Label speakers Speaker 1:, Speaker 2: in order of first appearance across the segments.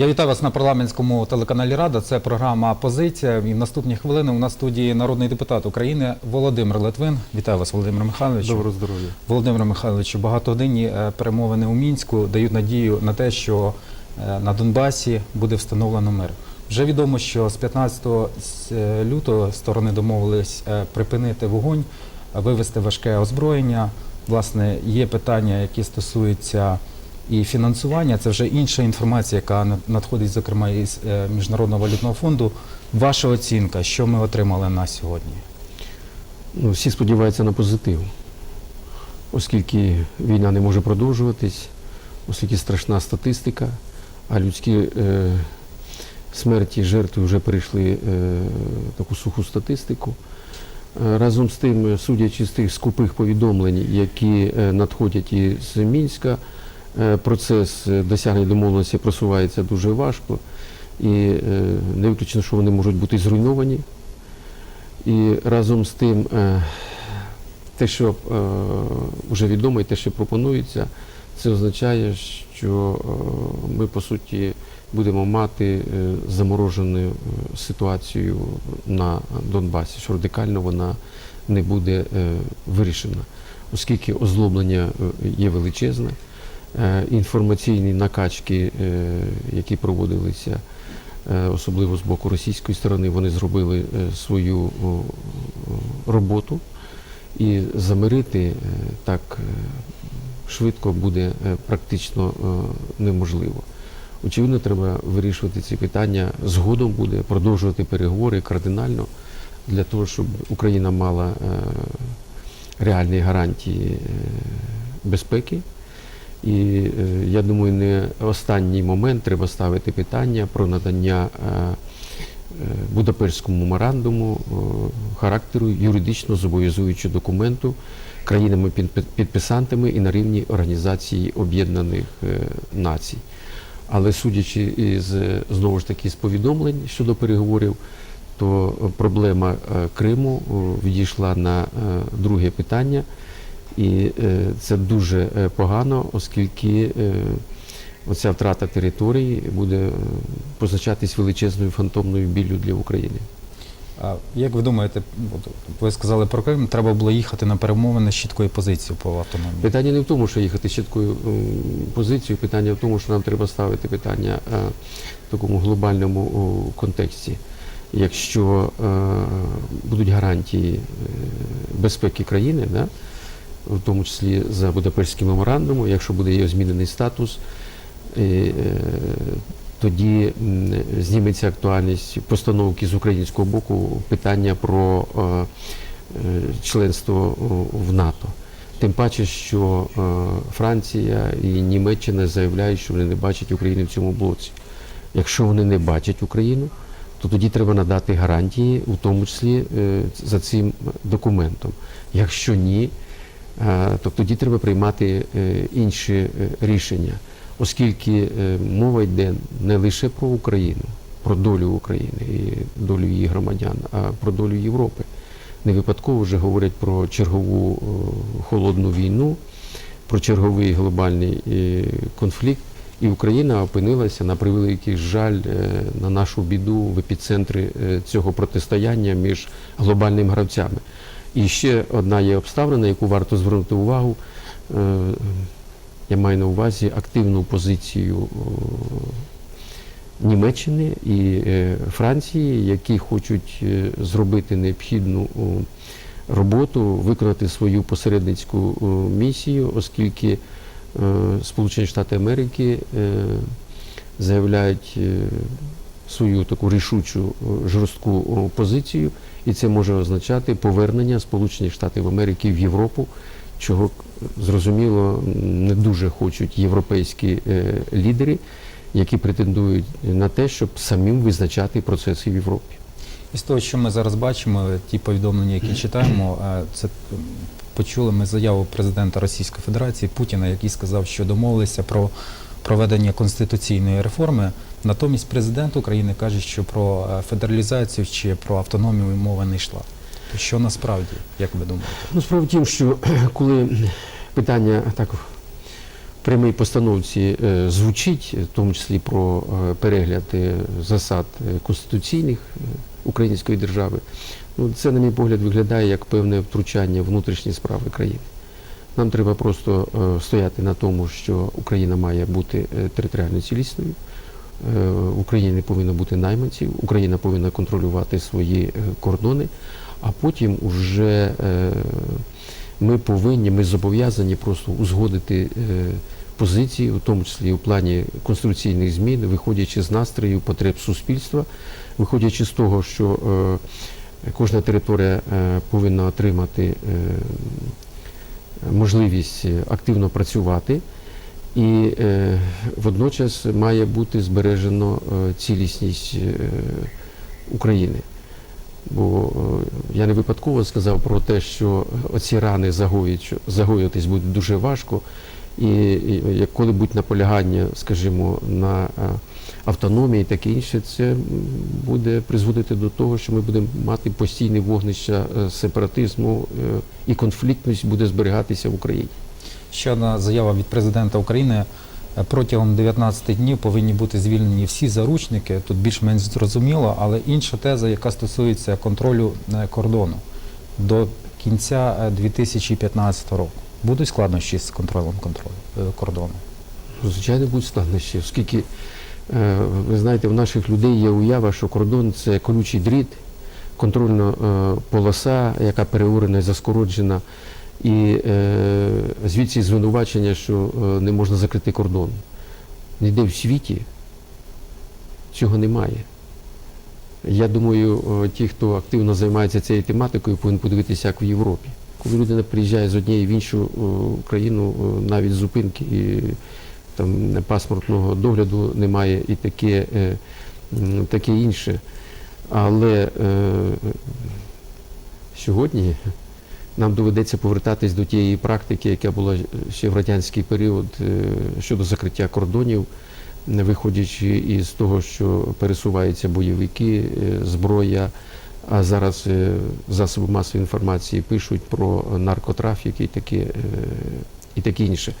Speaker 1: Я вітаю вас на парламентському телеканалі Рада. Це програма Позиція. І в наступні хвилини у нас в студії народний депутат України Володимир Литвин. Вітаю вас, Володимир Михайлович.
Speaker 2: Доброго здоров'я.
Speaker 1: Володимир Михайлович, багатогодинні е, перемовини у мінську дають надію на те, що е, на Донбасі буде встановлено мир. Вже відомо, що з 15 е, лютого сторони домовились припинити вогонь, вивести важке озброєння. Власне, є питання, які стосуються і фінансування. Це вже інша інформація, яка надходить, зокрема, із е, Міжнародного валютного фонду. Ваша оцінка, що ми отримали на сьогодні?
Speaker 2: Ну, всі сподіваються на позитив, оскільки війна не може продовжуватись, оскільки страшна статистика, а людські е, смерті, жертви вже перейшли е, таку суху статистику. Е, Разом з тим, судячи з тих скупих повідомлень, які е, надходять із Мінська, процес е, досягнення домовленості просувається дуже важко, і е, не виключено, що вони можуть бути зруйновані. І разом з тим, е, те, що е, вже відомо і те, що пропонується, це означає, що е, ми по суті будемо мати е, заморожену е, ситуацію на Донбасі, що радикально вона не буде е, вирішена, оскільки озлоблення е, є величезне, е, інформаційні накачки, е, які проводилися е, особливо з боку російської сторони, вони зробили е, свою роботу. І замирити е, так е, швидко буде е, практично е, неможливо. Очевидно, треба вирішувати ці питання. Згодом буде продовжувати переговори кардинально для того, щоб Україна мала е, реальні гарантії е, безпеки. І е, я думаю, не останній момент треба ставити питання про надання е, е, Будапештському меморандуму характеру юридично зобов'язуючого документу країнами підпи- підписантами і на рівні Організації Об'єднаних Націй. Але судячи із знову ж таки з повідомлень щодо переговорів, то проблема Криму відійшла на друге питання. І е, це дуже е, погано, оскільки е, оця втрата території буде позначатись величезною фантомною біллю для України.
Speaker 1: А Як ви думаєте, ви сказали про Крим, треба було їхати на перемовини з чіткою позицією по автономії?
Speaker 2: Питання не в тому, що їхати з чіткою позицією, питання в тому, що нам треба ставити питання в такому глобальному контексті. Якщо будуть гарантії безпеки країни, да, в тому числі за Будапештським меморандумом, якщо буде його змінений статус, е, е, тоді зніметься актуальність постановки з українського боку питання про е, членство в НАТО. Тим паче, що Франція і Німеччина заявляють, що вони не бачать України в цьому блоці. Якщо вони не бачать Україну, то тоді треба надати гарантії, у тому числі за цим документом. Якщо ні, то тоді треба приймати е, інші е, рішення, оскільки е, мова йде не лише про Україну, про долю України і долю її громадян, а про долю Європи. Не випадково вже говорять про чергову е, холодну війну, про черговий глобальний е, конфлікт. І Україна опинилася на превеликий жаль е, на нашу біду в епіцентрі е, цього протистояння між глобальними гравцями. І ще одна є обставина, на яку варто звернути увагу. Е, Я маю на увазі активну позицію Німеччини і е, Франції, які хочуть е, зробити необхідну роботу, виконати свою посередницьку місію, оскільки е, Сполучені Штати Америки е, заявляють е, свою таку рішучу жорстку позицію, і це може означати повернення Сполучених Штатів Америки в Європу, чого зрозуміло не дуже хочуть європейські е, лідери, які претендують на те, щоб самим визначати процеси в Європі.
Speaker 1: Із того, що ми зараз бачимо, ті повідомлення, які читаємо, е, це почули ми заяву президента Російської Федерації Путіна, який сказав, що домовилися про проведення конституційної реформи. Натомість президент України каже, що про е, федералізацію чи про автономію мова не йшла. То що насправді, як ви думаєте?
Speaker 2: Ну, справа в тім, що коли питання так прямій постановці е, звучить, в тому числі про е, перегляд е, засад е, конституційних е, української держави, ну, це, на мій погляд, виглядає як певне втручання в внутрішні справи країни. Нам треба просто е, стояти на тому, що Україна має бути е, територіально цілісною. Е, В Україні повинно бути найманців, Україна повинна контролювати свої кордони, а потім уже е, ми повинні, ми зобов'язані просто узгодити позиції, у тому числі у плані конституційних змін, виходячи з настроїв, потреб суспільства, виходячи з того, що кожна територія повинна отримати можливість е, активно працювати. І е, водночас має бути збережено е, цілісність України. Бо я не випадково сказав про те, що оці рани загоюють, загоюватись буде дуже важко. І, і коли будуть наполягання, скажімо, на автономії і таке інше, це буде призводити до того, що ми будемо мати постійне вогнище е, сепаратизму е, і конфліктність буде зберігатися в Україні.
Speaker 1: Ще одна заява від президента України. Е, Протягом 19 днів повинні бути звільнені всі заручники. Тут більш-менш зрозуміло, але інша теза, яка стосується контролю кордону до кінця е, 2015 року. Будуть складнощі з контролем контролю кордону.
Speaker 2: Ну, Звичайно, будуть складнощі, оскільки ви знаєте, в наших людей є уява, що кордон це колючий дріт, контрольна е, полоса, яка переорена і заскороджена, і е, звідси звинувачення, що е, не можна закрити кордон. Ніде в світі цього немає. Я думаю, е, ті, хто активно займається цією тематикою, повинні подивитися, як в Європі. Коли людина приїжджає з однієї в іншу е, країну, е, навіть з зупинки там паспортного догляду немає і таке, е, таке інше. Але е, сьогодні нам доведеться повертатись до тієї практики, яка була ще в радянський період е, щодо закриття кордонів, не виходячи із того, що пересуваються бойовики, зброя. А зараз засоби масової інформації пишуть про наркотрафік і таке, і таке інше.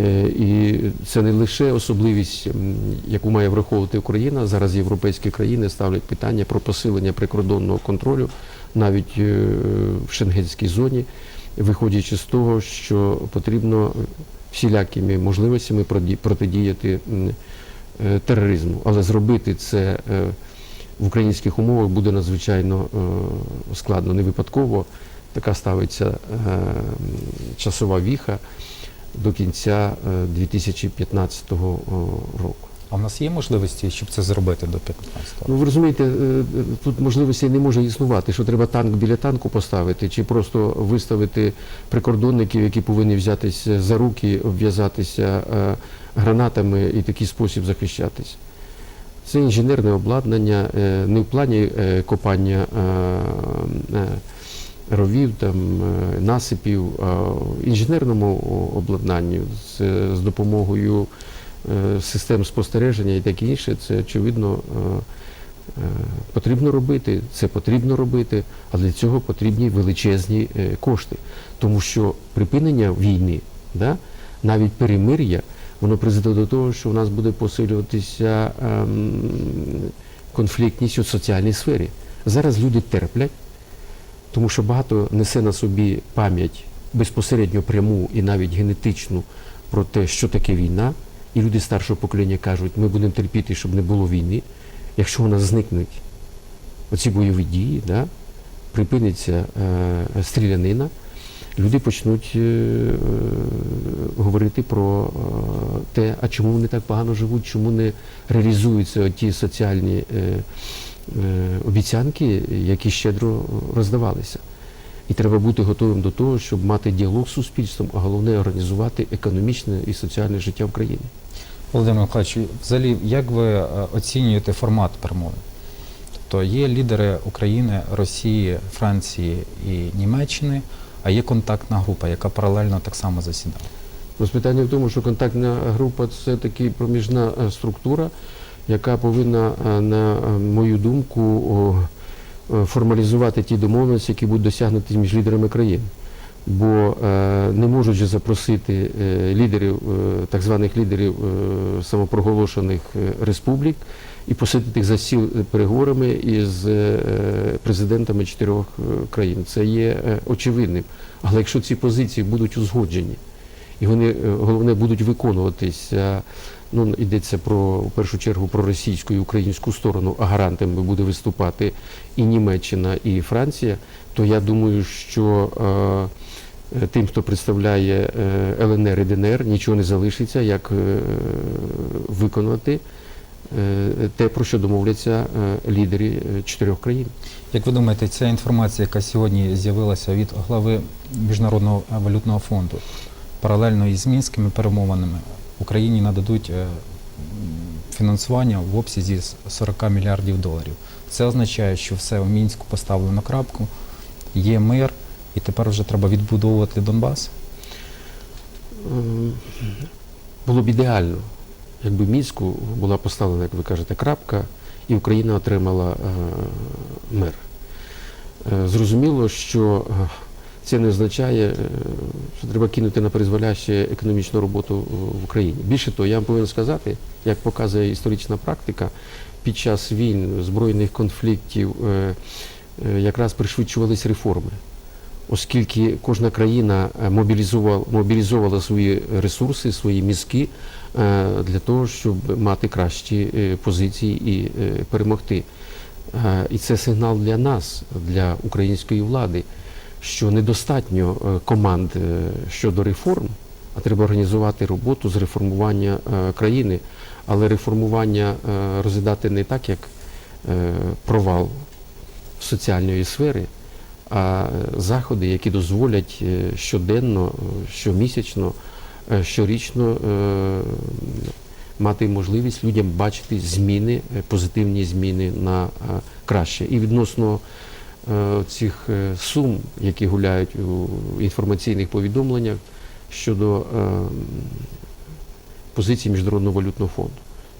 Speaker 2: Е, І це не лише особливість, яку має враховувати Україна. Зараз європейські країни ставлять питання про посилення прикордонного контролю навіть е, в шенгенській зоні, виходячи з того, що потрібно всілякими можливостями протидіяти е, тероризму. Але зробити це в українських умовах буде надзвичайно складно. Не випадково така ставиться часова віха до кінця е, 2015 року.
Speaker 1: А в нас є можливості, щоб це зробити до 15-го?
Speaker 2: Ну ви розумієте, е, тут можливостей не може існувати, що треба танк біля танку поставити, чи просто виставити прикордонників, які повинні взятися за руки, обв'язатися е, гранатами і такий спосіб захищатись. Це інженерне обладнання, е, не в плані е, копання е, е, ровів, там, е, насипів, інженерному обладнанню з, з допомогою е, систем спостереження і таке інше, це очевидно е, потрібно робити. Це потрібно робити, але для цього потрібні величезні кошти. Тому що припинення війни, да, навіть перемир'я, воно призведе до того, що у нас буде посилюватися ем, конфліктність у соціальній сфері. Зараз люди терплять, тому що багато несе на собі пам'ять безпосередньо пряму і навіть генетичну про те, що таке війна. І люди старшого покоління кажуть, ми будемо терпіти, щоб не було війни. Якщо нас зникнуть оці бойові дії, да, припиниться е, стрілянина, люди почнуть е, е, говорити про е, те, а чому вони так погано живуть, чому не реалізуються ті соціальні е, обіцянки, які щедро роздавалися. І треба бути готовим до того, щоб мати діалог з суспільством, а головне організувати економічне і соціальне життя в країні.
Speaker 1: Володимир Миколаївич, взагалі, як ви е, оцінюєте формат перемовин? Тобто є лідери України, Росії, Франції і Німеччини, а є контактна група, яка паралельно так само засідала.
Speaker 2: Ось питання в тому, що контактна група це таки проміжна е, структура, яка повинна, е, на е, мою думку, е, формалізувати ті домовленості, які будуть досягнуті між лідерами країн. бо не можуть же запросити лідерів, так званих лідерів самопроголошених республік і посадити їх за стіл переговорами із президентами чотирьох країн. Це є очевидним. Але якщо ці позиції будуть узгоджені, і вони е, головне будуть виконуватися. Ну, йдеться про в першу чергу про російську і українську сторону, а гарантами буде виступати і Німеччина, і Франція. То я думаю, що е, е, тим, хто представляє е, ЛНР і ДНР, нічого не залишиться, як е, виконати е, те, про що домовляться лідери чотирьох країн.
Speaker 1: Як ви думаєте, ця інформація, яка сьогодні з'явилася від глави Міжнародного валютного фонду, паралельно із мінськими перемовинами, Україні нададуть е, фінансування в обсязі з 40 мільярдів доларів. Це означає, що все у мінську поставлено крапку, є мир, і тепер вже треба відбудовувати Донбас.
Speaker 2: Ем, Було б ідеально, якби Мінську була поставлена, як ви кажете, крапка, і Україна отримала е, мир. Е, Зрозуміло, що це не означає, е, що треба кинути на призволяще економічну роботу в Україні. Більше того, я вам повинен сказати, як показує історична практика, під час війн, збройних конфліктів е, е, якраз пришвидшувались реформи оскільки кожна країна е, мобілізувала, мобілізувала свої ресурси, свої мізки е, для того, щоб мати кращі е, позиції і е, перемогти. Е, І це сигнал для нас, для української влади, що недостатньо е, команд е, щодо реформ, а треба організувати роботу з реформування е, країни, але реформування розглядати не так, як провал соціальної сфери, а заходи, які дозволять щоденно, щомісячно, щорічно мати можливість людям бачити зміни, позитивні зміни на краще. І відносно цих е, сум, які гуляють у інформаційних повідомленнях щодо е, позиції Міжнародного валютного фонду.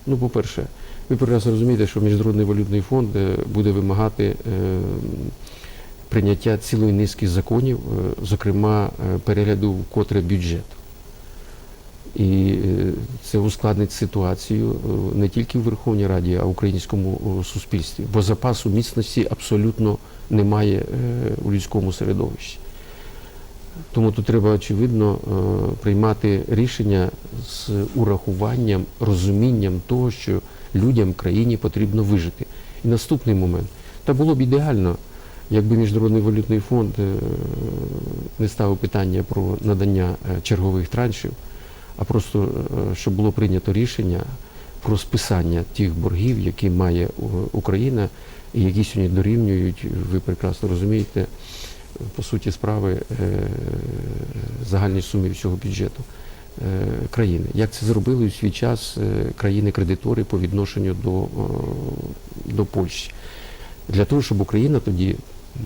Speaker 2: Ну, по-перше, ви прекрасно розумієте, що Міжнародний валютний фонд е, буде вимагати е, прийняття цілої низки законів, е, зокрема е, перегляду вкотре бюджету. І е, це ускладнить ситуацію е, не тільки в Верховній Раді, а в українському е, суспільстві, бо запасу міцності абсолютно немає е, у людському середовищі. Тому тут треба, очевидно, е, приймати рішення з урахуванням, розумінням того, що людям країні потрібно вижити. І наступний момент. Та було б ідеально, якби Міжнародний валютний фонд е, не ставив питання про надання чергових траншів, а просто щоб було прийнято рішення про списання тих боргів, які має е, Україна, і які сьогодні дорівнюють, ви прекрасно розумієте, по суті справи е, загальній сумі всього бюджету е, країни. Як це зробили у свій час е, країни-кредитори по відношенню до, е, до Польщі? Для того, щоб Україна тоді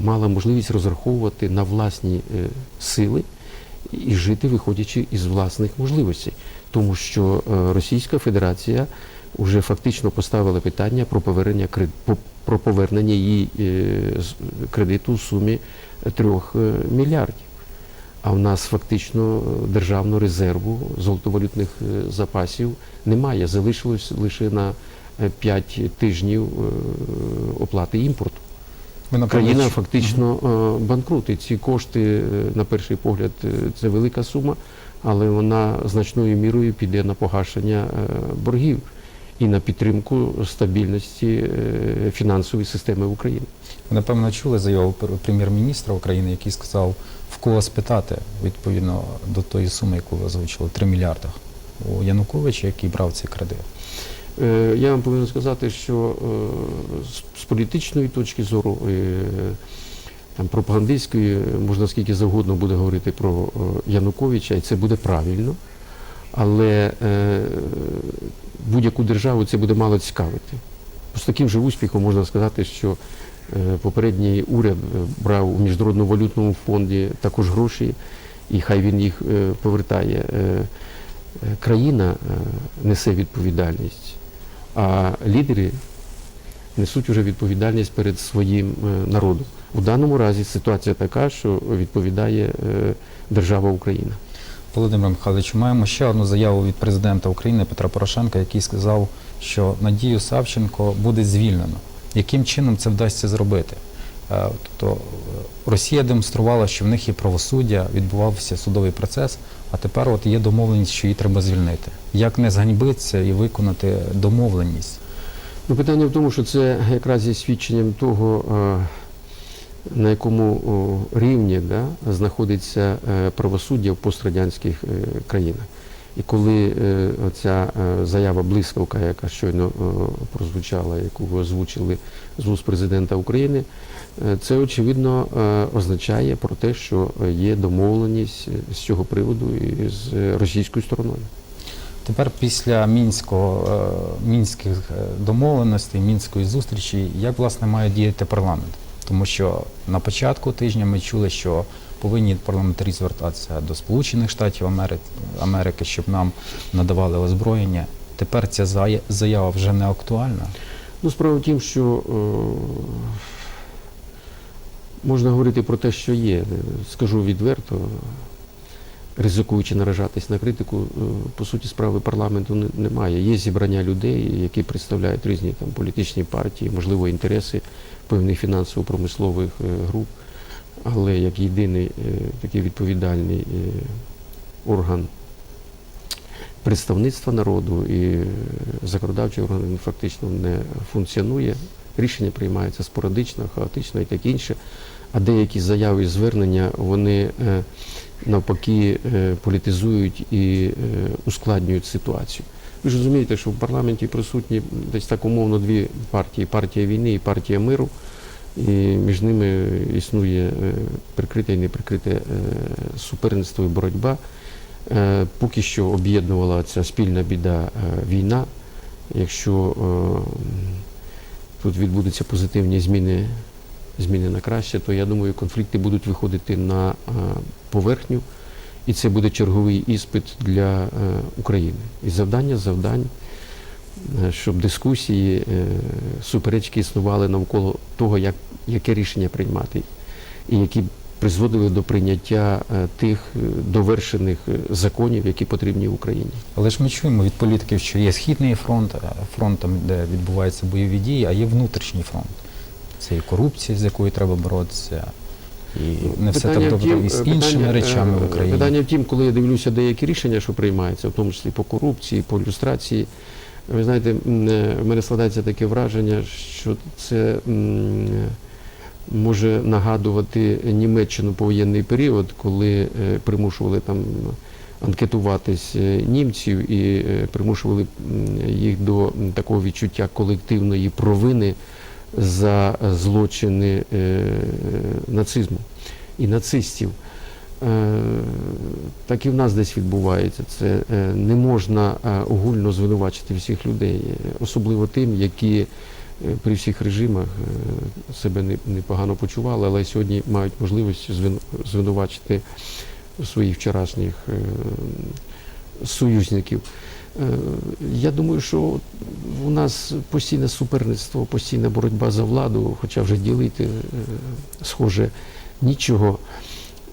Speaker 2: мала можливість розраховувати на власні е, сили і жити, виходячи із власних можливостей. Тому що е, Російська Федерація вже фактично поставила питання про повернення про повернення її е, кредиту у сумі трьох е, мільярдів. А в нас фактично державного резерву золотовалютних запасів немає. Залишилось лише на 5 тижнів оплати імпорту. Країна фактично е, банкрут. І ці кошти, е, на перший погляд, е, це велика сума, але вона значною мірою піде на погашення боргів і на підтримку стабільності фінансової системи України.
Speaker 1: Ви, напевно, чули заяву пр- прем'єр-міністра України, який сказав, в кого спитати відповідно до тої суми, яку ви озвучили, 3 мільярди. У Януковича, який брав цей кредит.
Speaker 2: Е, Я вам повинен сказати, що е, з- політичної точки зору, е, там, пропагандистської, можна скільки завгодно буде говорити про Януковича, і це буде правильно, але будь-яку державу це буде мало цікавити. З таким же успіхом можна сказати, що попередній уряд брав у Міжнародному валютному фонді також гроші, і хай він їх повертає. Країна несе відповідальність, а лідери несуть уже відповідальність перед своїм е, народом. У даному разі ситуація така, що відповідає е, держава Україна.
Speaker 1: Володимир Михайлович, маємо ще одну заяву від президента України Петра Порошенка, який сказав, що Надію Савченко буде звільнено. Яким чином це вдасться зробити? Е, Тобто Росія демонструвала, що в них є правосуддя, відбувався судовий процес, а тепер от є домовленість, що її треба звільнити. Як не зганьбитися і виконати домовленість?
Speaker 2: Ну, питання в тому, що це якраз є свідченням того, е, на якому рівні да, знаходиться е, правосуддя в пострадянських е, країнах. І коли е, оця е, заява блискавка, яка щойно е, прозвучала, яку ви озвучили з вуст президента України, це очевидно означає про те, що є домовленість з цього приводу і з російською стороною.
Speaker 1: Тепер після мінського мінських домовленостей, мінської зустрічі, як власне має діяти парламент? Тому що на початку тижня ми чули, що повинні парламентарі звертатися до Сполучених Штатів Америки, щоб нам надавали озброєння. Тепер ця заява вже не актуальна.
Speaker 2: Ну, справа в тім, що е, можна говорити про те, що є. Скажу відверто, ризикуючи наражатись на критику, е, по суті, справи парламенту не- немає. Є зібрання людей, які представляють різні там політичні партії, можливо, інтереси певних фінансово-промислових е, груп, але як єдиний е, такий відповідальний е, орган представництва народу і е, законодавчий орган фактично не функціонує. Рішення приймаються спорадично, хаотично і таке інше. А деякі заяви і звернення вони навпаки політизують і ускладнюють ситуацію. Ви ж розумієте, що в парламенті присутні десь так умовно дві партії: партія війни і партія миру. І між ними існує е, прикрите і неприкрите е, суперництво і боротьба. Е, Поки що об'єднувала ця спільна біда війна. Якщо тут відбудуться позитивні зміни, зміни на краще, то я думаю, конфлікти будуть виходити на поверхню, і це буде черговий іспит для України. І завдання завдань, щоб дискусії, е, суперечки існували навколо того, як, яке рішення приймати, і які призводили до прийняття е, тих е, довершених законів, які потрібні в Україні.
Speaker 1: Але ж ми чуємо від політиків, що є східний фронт, фронт там, де відбуваються бойові дії, а є внутрішній фронт. Це і корупція, з якою треба боротися, і не все так добре
Speaker 2: втім,
Speaker 1: і з
Speaker 2: е,
Speaker 1: іншими
Speaker 2: питання,
Speaker 1: речами в Україні.
Speaker 2: Питання втім, коли я дивлюся деякі рішення, що приймаються, в тому числі по корупції, по люстрації, ви знаєте, е, в мене складається таке враження, що це може нагадувати Німеччину повоєнний період, коли е, примушували там анкетуватись е, німців і е, примушували їх до такого відчуття колективної провини за злочини е, нацизму і нацистів. Е, Так і в нас десь відбувається. Це е, не можна е, огульно звинувачити всіх людей, особливо тим, які при всіх режимах себе не- непогано почували, але сьогодні мають можливість звин- звинувачити своїх вчорашніх союзників. Я думаю, що у нас постійне суперництво, постійна боротьба за владу, хоча вже ділити, схоже, нічого.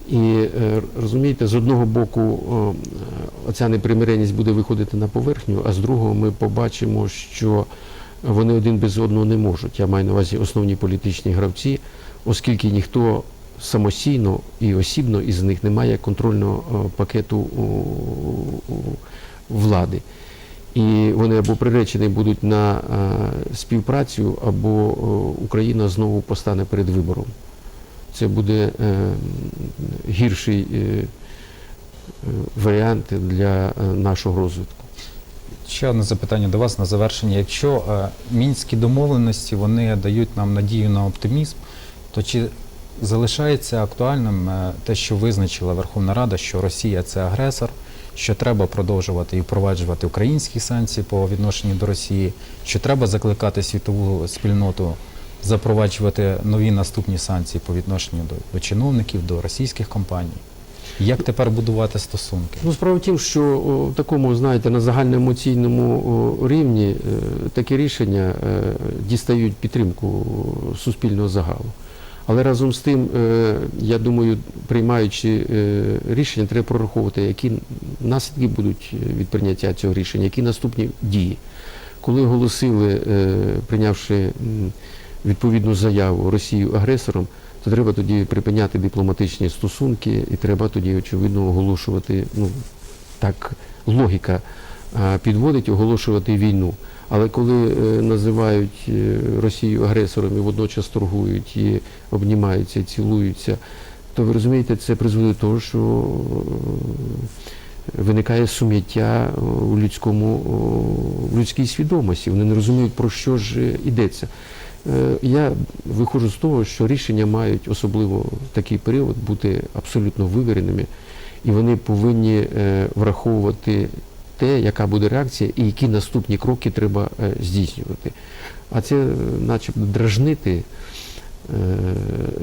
Speaker 2: І е, розумієте, з одного боку е, оця непримиреність буде виходити на поверхню, а з другого ми побачимо, що вони один без одного не можуть. Я маю на увазі основні політичні гравці, оскільки ніхто самостійно і осібно із них не має контрольного пакету влади. І вони або приречені будуть на е, співпрацю, або Україна знову постане перед вибором. Це буде е, гірший е, е, варіант для нашого розвитку.
Speaker 1: Ще одне запитання до вас на завершення. Якщо мінські домовленості вони дають нам надію на оптимізм, то чи залишається актуальним те, що визначила Верховна Рада, що Росія це агресор, що треба продовжувати і впроваджувати українські санкції по відношенню до Росії, що треба закликати світову спільноту запроваджувати нові наступні санкції по відношенню до, до чиновників, до російських компаній? Як тепер будувати стосунки?
Speaker 2: Ну, справа в тім, що в такому, знаєте, на загальноемоційному рівні е, такі рішення е, дістають підтримку суспільного загалу. Але разом з тим, е, я думаю, приймаючи рішення, треба прораховувати, які наслідки будуть від прийняття цього рішення, які наступні дії. Коли оголосили, прийнявши відповідну заяву Росію агресором, то треба тоді припиняти дипломатичні стосунки, і треба тоді, очевидно, оголошувати, ну так логіка підводить, оголошувати війну. Але коли е, називають е, Росію агресором і водночас торгують і обнімаються, і цілуються, то ви розумієте, це призводить до того, що е, виникає сум'яття у людському о, людській свідомості. Вони не розуміють, про що ж йдеться. Е, Я виходжу з того, що рішення мають, особливо в такий період, бути абсолютно вивіреними, і вони повинні е, враховувати те, яка буде реакція і які наступні кроки треба е, здійснювати. А це начебто дражнити,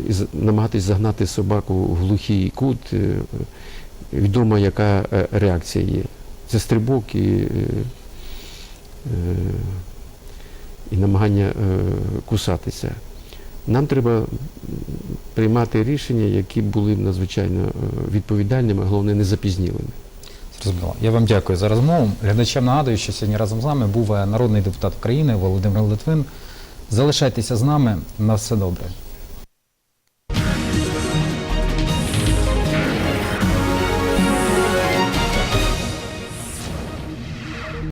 Speaker 2: і намагатись загнати собаку в глухий кут. Відомо, яка реакція є. Це стрибок і, і намагання е, кусатися. Нам треба приймати рішення, які були надзвичайно е, відповідальними, головне не запізнілими.
Speaker 1: Зрозуміло. Я вам дякую за розмову. Глядачам нагадую, що сьогодні разом з нами був е, народний депутат України Володимир Литвин. Залишайтеся з нами. На все добре.